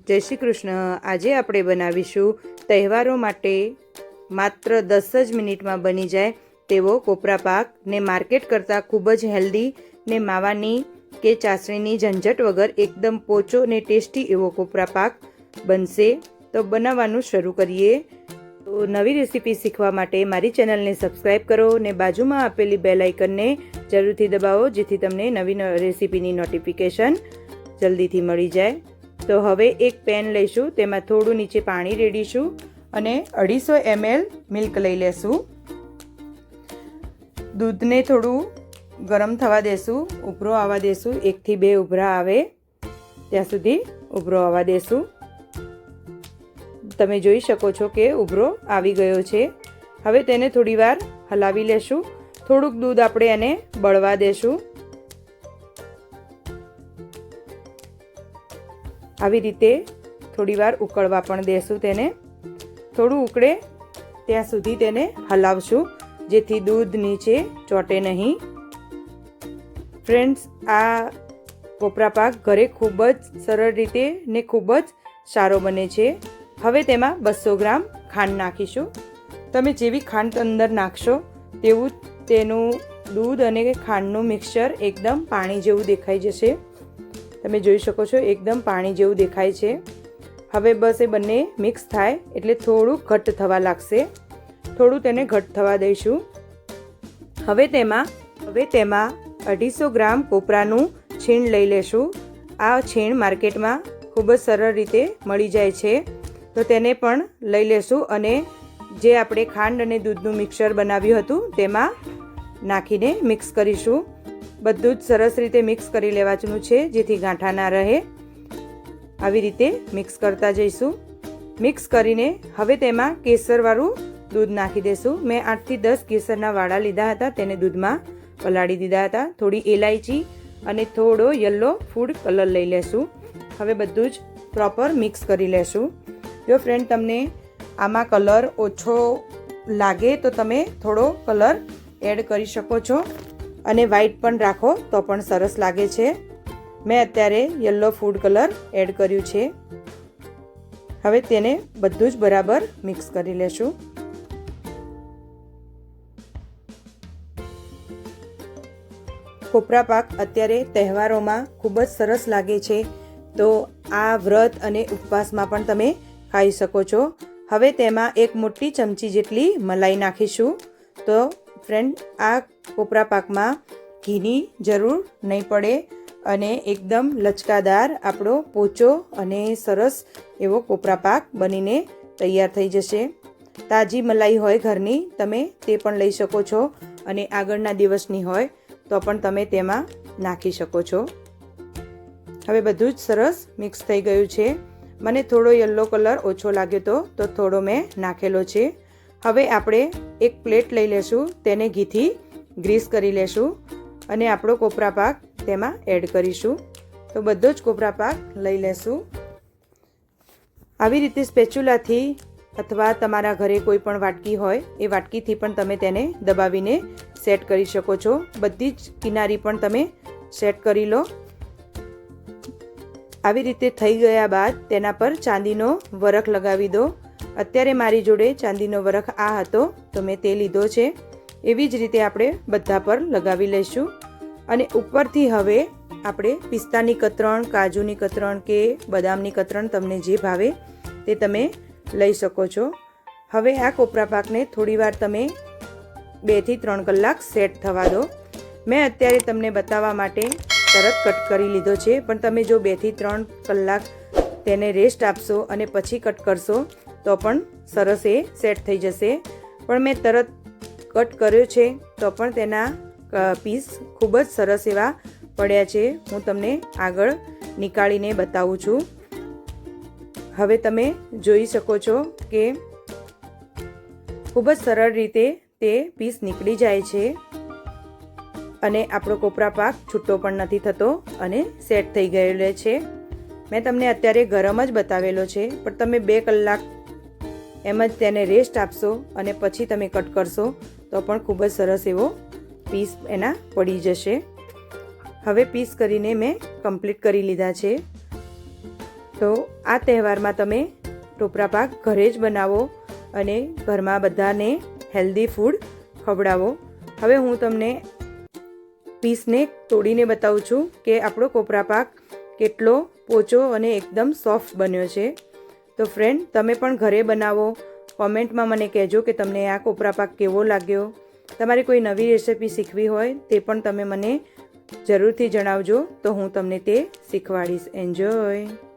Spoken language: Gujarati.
જય શ્રી કૃષ્ણ. આજે આપણે બનાવીશું તહેવારો માટે માત્ર દસ જ મિનિટમાં બની જાય તેવો કોપરા પાક ને માર્કેટ કરતાં ખૂબ જ હેલ્ધી ને માવાની કે ચાસણીની ઝંઝટ વગર એકદમ પોચો ને ટેસ્ટી એવો કોપરા પાક બનશે. તો બનાવવાનું શરૂ કરીએ. તો નવી રેસીપી શીખવા માટે મારી ચેનલને સબસ્ક્રાઈબ કરો ને બાજુમાં આપેલી બેલ આઇકનને જરૂરથી દબાવો, જેથી તમને નવી રેસીપીની નોટિફિકેશન જલ્દીથી મળી જાય. તો હવે એક પેન લઈશું, તેમાં થોડું નીચે પાણી રેડીશું અને અઢીસો એમએલ મિલ્ક લઈ લેશું. દૂધને થોડું ગરમ થવા દેશું, ઉભરો આવવા દેશું, એકથી બે ઉભરા આવે ત્યાં સુધી ઉભરો આવવા દેશું. તમે જોઈ શકો છો કે ઉભરો આવી ગયો છે. હવે તેને થોડીવાર હલાવી લેશું. થોડુંક દૂધ આપણે એને બળવા દેશું. આવી રીતે થોડીવાર ઉકળવા પણ દેશું તેને. થોડું ઉકળે ત્યાં સુધી તેને હલાવશું, જેથી દૂધ નીચે ચોટે નહીં. ફ્રેન્ડ્સ, આ કોપરા પાક ઘરે ખૂબ જ સરળ રીતે ને ખૂબ જ સારો બને છે. હવે તેમાં બસો ગ્રામ ખાંડ નાખીશું. તમે જેવી ખાંડ અંદર નાખશો તેવું તેનું દૂધ અને ખાંડનું મિક્સચર એકદમ પાણી જેવું દેખાઈ જશે. તમે જોઈ શકો છો, એકદમ પાણી જેવું દેખાય છે. હવે બસ એ બંને મિક્સ થાય, એટલે થોડું ઘટ્ટ થવા લાગશે. થોડું તેને ઘટ્ટ થવા દઈશું. હવે તેમાં હવે તેમાં અઢીસો ગ્રામ કોપરાનું છીણ લઈ લેશું. આ છીણ માર્કેટમાં ખૂબ જ સરળ રીતે મળી જાય છે. તો તેને પણ લઈ લેશું અને જે આપણે ખાંડ અને દૂધનું મિક્સર બનાવ્યું હતું, તેમાં નાખીને મિક્સ કરીશું. બધું જ સરસ રીતે મિક્સ કરી લેવાનું છે, જેથી ગાંઠા ના રહે. આવી રીતે મિક્સ કરતા જઈશું. મિક્સ કરીને હવે તેમાં કેસરવાળું દૂધ નાખી દેશું. મેં આઠથી દસ કેસરના વાડા લીધા હતા, તેને દૂધમાં પલાળી દીધા હતા. થોડી એલાયચી અને થોડો યલો ફૂડ કલર લઈ લેશું. હવે બધું જ પ્રોપર મિક્સ કરી લેશું. જો ફ્રેન્ડ, તમને આમાં કલર ઓછો લાગે તો તમે થોડો કલર એડ કરી શકો છો. અને વ્હાઈટ પણ રાખો તો પણ સરસ લાગે છે. મેં અત્યારે યલો ફૂડ કલર એડ કર્યું છે. હવે તેને બધું જ બરાબર મિક્સ કરી લેશું. કોપરા પાક અત્યારે તહેવારોમાં ખૂબ જ સરસ લાગે છે. તો આ વ્રત અને ઉપવાસમાં પણ તમે ખાઈ શકો છો. હવે તેમાં એક મોટી ચમચી જેટલી મલાઈ નાખીશું. તો ફ્રેન્ડ આ કોપરા પાકમાં ઘીની જરૂર નહીં પડે અને એકદમ લચકાદાર આપણો પોચો અને સરસ એવો કોપરા પાક બનીને તૈયાર થઈ જશે. તાજી મલાઈ હોય ઘરની, તમે તે પણ લઈ શકો છો અને આગળના દિવસની હોય તો પણ તમે તેમાં નાખી શકો છો. હવે બધું જ સરસ મિક્સ થઈ ગયું છે. મને થોડો યલો કલર ઓછો લાગ્યો તો તો થોડો મેં નાખેલો છે. હવે આપણે એક પ્લેટ લઈ લેશું, તેને ઘીથી ગ્રીસ કરી લેશું અને આપણો કોપરા પાક તેમાં એડ કરીશું. તો બધો જ કોપરા પાક લઈ લેશું. આવી રીતે સ્પેચ્યુલાથી અથવા તમારા ઘરે કોઈ પણ વાટકી હોય, એ વાટકીથી પણ તમે તેને દબાવીને સેટ કરી શકો છો. બધી જ કિનારી પણ તમે સેટ કરી લો. આવી રીતે થઈ ગયા બાદ તેના પર ચાંદીનો વરખ લગાવી દો. અત્યારે મારી જોડે ચાંદીનો વરખ આ હતો, તો મેં તે લીધો છે. એવી જ રીતે આપણે બધા પર લગાવી લઈશું. અને ઉપરથી હવે આપણે પિસ્તાની કતરણ, કાજુની કતરણ કે બદામની કતરણ તમને જે ભાવે તે તમે લઈ શકો છો. હવે આ કોપરા પાકને થોડીવાર તમે બેથી ત્રણ કલાક સેટ થવા દો. મેં અત્યારે તમને બતાવવા માટે તરત કટ કરી લીધો છે, પણ તમે જો બેથી ત્રણ કલાક તેને રેસ્ટ આપશો અને પછી કટ કરશો તો પણ સરસ એ સેટ થઈ જશે. પણ મેં તરત કટ કર્યો છે, તો પણ તેના પીસ ખૂબ જ સરસ એવા પડ્યા છે. હું તમને આગળ નીકાળીને બતાવું છું. હવે તમે જોઈ શકો છો કે ખૂબ જ સરળ રીતે તે પીસ નીકળી જાય છે. અને આપણો કોપરા પાક છૂટો પણ નથી થતો અને સેટ થઈ ગયેલો છે. મેં તમને અત્યારે ગરમ જ બતાવેલો છે, પણ તમે બે કલાક એમ જ તેને રેસ્ટ આપશો અને પછી તમે કટ કરશો, તો પણ ખૂબ જ સરસ એવો પીસ એના પડી જશે. હવે પીસ કરીને મેં કમ્પ્લીટ કરી લીધા છે. તો આ તહેવારમાં તમે ટોપરા પાક ઘરે જ બનાવો અને ઘરમાં બધાને હેલ્ધી ફૂડ ખવડાવો. હવે હું તમને પીસને તોડીને બતાવું છું કે આપણો કોપરા પાક કેટલો પોચો અને એકદમ સોફ્ટ બન્યો છે. તો ફ્રેન્ડ તમે પણ ઘરે બનાવો. કોમેન્ટમાં મને કહેજો કે તમને આ કોપરા પાક કેવો લાગ્યો. તમારે કોઈ નવી રેસિપી શીખવી હોય તે પણ તમે મને જરૂરથી જણાવજો તો હું તમને તે શીખવાડીશ. એન્જોય